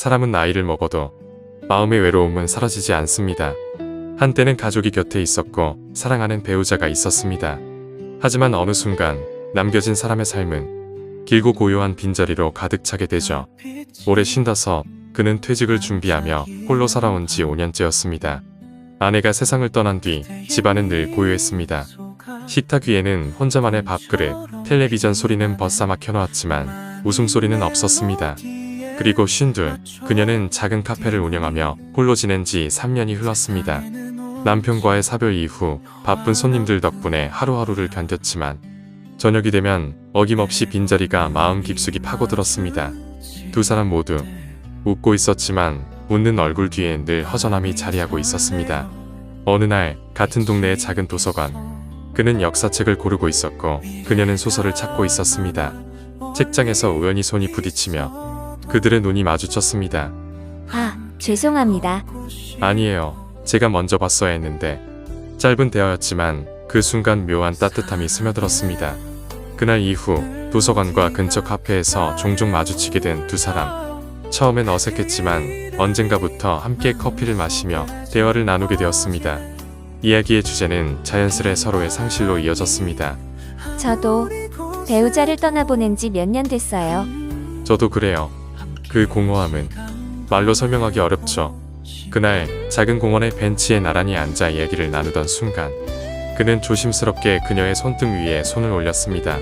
사람은 나이를 먹어도 마음의 외로움은 사라지지 않습니다. 한때는 가족이 곁에 있었고 사랑하는 배우자가 있었습니다. 하지만 어느 순간 남겨진 사람의 삶은 길고 고요한 빈자리로 가득 차게 되죠. 오래 쉰다서 그는 퇴직을 준비하며 홀로 살아온 지 5년째였습니다. 아내가 세상을 떠난 뒤 집안은 늘 고요했습니다. 식탁 위에는 혼자만의 밥그릇, 텔레비전 소리는 벗사막혀 놓았지만 웃음소리는 없었습니다. 그리고 쉰둘, 그녀는 작은 카페를 운영하며 홀로 지낸 지 3년이 흘렀습니다. 남편과의 사별 이후 바쁜 손님들 덕분에 하루하루를 견뎠지만 저녁이 되면 어김없이 빈자리가 마음 깊숙이 파고들었습니다. 두 사람 모두 웃고 있었지만 웃는 얼굴 뒤에 늘 허전함이 자리하고 있었습니다. 어느 날 같은 동네의 작은 도서관 그는 역사책을 고르고 있었고 그녀는 소설을 찾고 있었습니다. 책장에서 우연히 손이 부딪히며 그들의 눈이 마주쳤습니다. 아, 죄송합니다. 아니에요. 제가 먼저 봤어야 했는데 짧은 대화였지만 그 순간 묘한 따뜻함이 스며들었습니다. 그날 이후 도서관과 근처 카페에서 종종 마주치게 된 두 사람. 처음엔 어색했지만 언젠가부터 함께 커피를 마시며 대화를 나누게 되었습니다. 이야기의 주제는 자연스레 서로의 상실로 이어졌습니다. 저도 배우자를 떠나보낸 지 몇 년 됐어요. 저도 그래요. 그 공허함은 말로 설명하기 어렵죠. 그날 작은 공원의 벤치에 나란히 앉아 이야기를 나누던 순간 그는 조심스럽게 그녀의 손등 위에 손을 올렸습니다.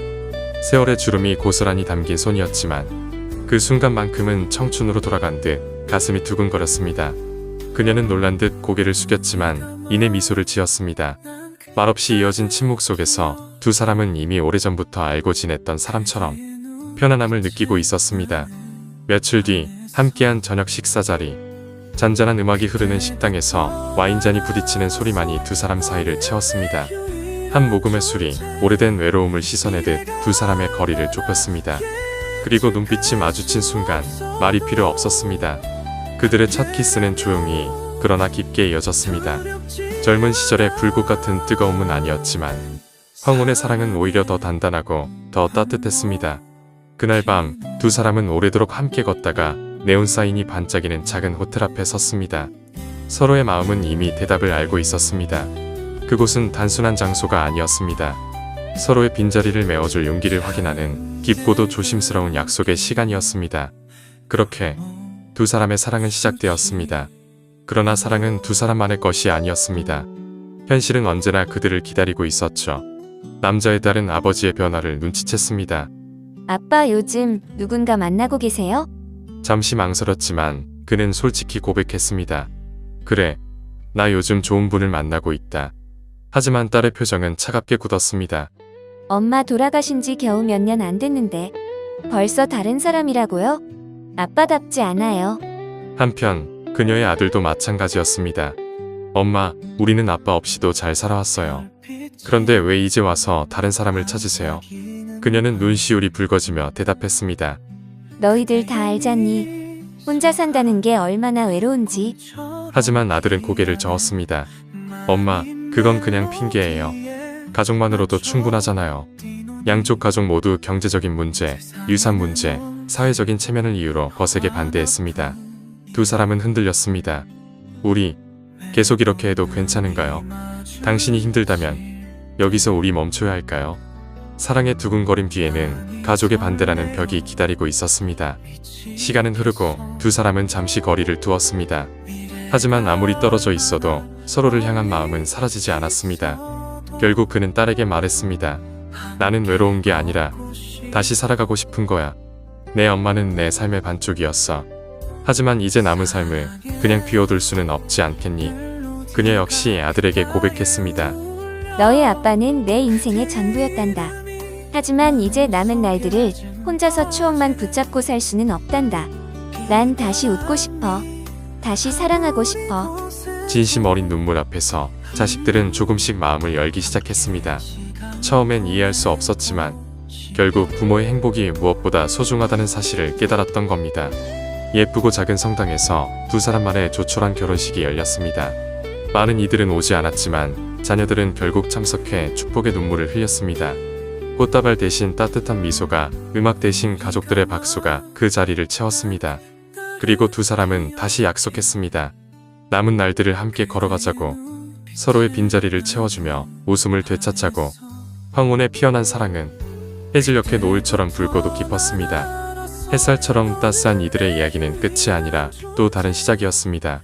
세월의 주름이 고스란히 담긴 손이었지만 그 순간만큼은 청춘으로 돌아간 듯 가슴이 두근거렸습니다. 그녀는 놀란 듯 고개를 숙였지만 이내 미소를 지었습니다. 말없이 이어진 침묵 속에서 두 사람은 이미 오래전부터 알고 지냈던 사람처럼 편안함을 느끼고 있었습니다. 며칠 뒤 함께한 저녁 식사 자리. 잔잔한 음악이 흐르는 식당에서 와인잔이 부딪히는 소리만이 두 사람 사이를 채웠습니다. 한 모금의 술이 오래된 외로움을 씻어내듯 두 사람의 거리를 좁혔습니다. 그리고 눈빛이 마주친 순간 말이 필요 없었습니다. 그들의 첫 키스는 조용히 그러나 깊게 이어졌습니다. 젊은 시절의 불꽃 같은 뜨거움은 아니었지만 황혼의 사랑은 오히려 더 단단하고 더 따뜻했습니다. 그날 밤 두 사람은 오래도록 함께 걷다가 네온 사인이 반짝이는 작은 호텔 앞에 섰습니다. 서로의 마음은 이미 대답을 알고 있었습니다. 그곳은 단순한 장소가 아니었습니다. 서로의 빈자리를 메워줄 용기를 확인하는 깊고도 조심스러운 약속의 시간이었습니다. 그렇게 두 사람의 사랑은 시작되었습니다. 그러나 사랑은 두 사람만의 것이 아니었습니다. 현실은 언제나 그들을 기다리고 있었죠. 남자의 딸은 아버지의 변화를 눈치챘습니다. 아빠 요즘 누군가 만나고 계세요? 잠시 망설였지만 그는 솔직히 고백했습니다. 그래, 나 요즘 좋은 분을 만나고 있다. 하지만 딸의 표정은 차갑게 굳었습니다. 엄마 돌아가신 지 겨우 몇 년 안 됐는데 벌써 다른 사람이라고요? 아빠답지 않아요. 한편 그녀의 아들도 마찬가지였습니다. 엄마, 우리는 아빠 없이도 잘 살아왔어요. 그런데 왜 이제 와서 다른 사람을 찾으세요? 그녀는 눈시울이 붉어지며 대답했습니다. 너희들 다 알잖니. 혼자 산다는 게 얼마나 외로운지. 하지만 아들은 고개를 저었습니다. 엄마, 그건 그냥 핑계예요. 가족만으로도 충분하잖아요. 양쪽 가족 모두 경제적인 문제, 유산 문제, 사회적인 체면을 이유로 거세게 반대했습니다. 두 사람은 흔들렸습니다. 우리 계속 이렇게 해도 괜찮은가요? 당신이 힘들다면 여기서 우리 멈춰야 할까요? 사랑의 두근거림 뒤에는 가족의 반대라는 벽이 기다리고 있었습니다. 시간은 흐르고 두 사람은 잠시 거리를 두었습니다. 하지만 아무리 떨어져 있어도 서로를 향한 마음은 사라지지 않았습니다. 결국 그는 딸에게 말했습니다. 나는 외로운 게 아니라 다시 살아가고 싶은 거야. 내 엄마는 내 삶의 반쪽이었어. 하지만 이제 남은 삶을 그냥 비워둘 수는 없지 않겠니? 그녀 역시 아들에게 고백했습니다. 너의 아빠는 내 인생의 전부였단다. 하지만 이제 남은 날들을 혼자서 추억만 붙잡고 살 수는 없단다. 난 다시 웃고 싶어. 다시 사랑하고 싶어. 진심 어린 눈물 앞에서 자식들은 조금씩 마음을 열기 시작했습니다. 처음엔 이해할 수 없었지만 결국 부모의 행복이 무엇보다 소중하다는 사실을 깨달았던 겁니다. 예쁘고 작은 성당에서 두 사람만의 조촐한 결혼식이 열렸습니다. 많은 이들은 오지 않았지만 자녀들은 결국 참석해 축복의 눈물을 흘렸습니다. 꽃다발 대신 따뜻한 미소가, 음악 대신 가족들의 박수가 그 자리를 채웠습니다. 그리고 두 사람은 다시 약속했습니다. 남은 날들을 함께 걸어가자고 서로의 빈자리를 채워주며 웃음을 되찾자고 황혼의 피어난 사랑은 해질녘의 노을처럼 붉고도 깊었습니다. 햇살처럼 따스한 이들의 이야기는 끝이 아니라 또 다른 시작이었습니다.